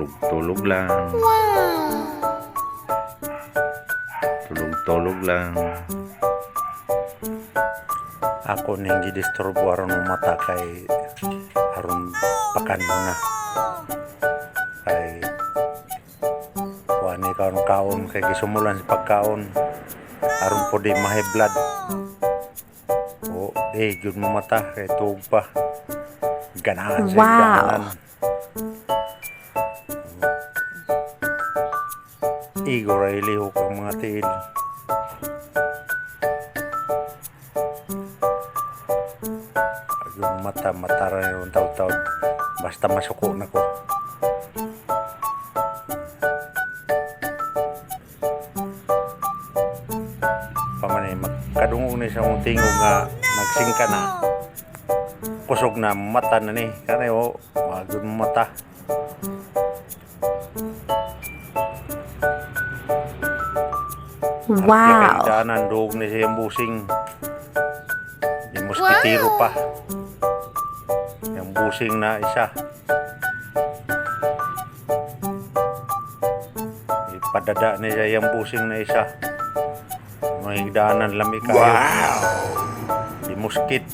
Tulog-tulog lang. Tulog-tulog lang. Ako ning gidisturbo aron mata kay aron pakan mo na. Kay wani kaon kaon kay gisumulan sa pagkaon aron po di mahay blood. O, eh, yun mo mata kay tuog pa. Ganahan sa Wow. ganahan. Igo ra ilihok ang mga tiil. Yung mata, mata ra yung taw-taw. Basta masuko na ko. Pamanay, magkadungog na isang tingog nga nagsingka na. Kusog na mata na ni. Kaya o, wag yung mata. Wow. Daanan, duog na siya yung busing. Yung moskitiro pa. Yung busing na isa. Ipadada na siya yung busing na isa. Mga higdaanan lami kayo. Wow! Di moskit.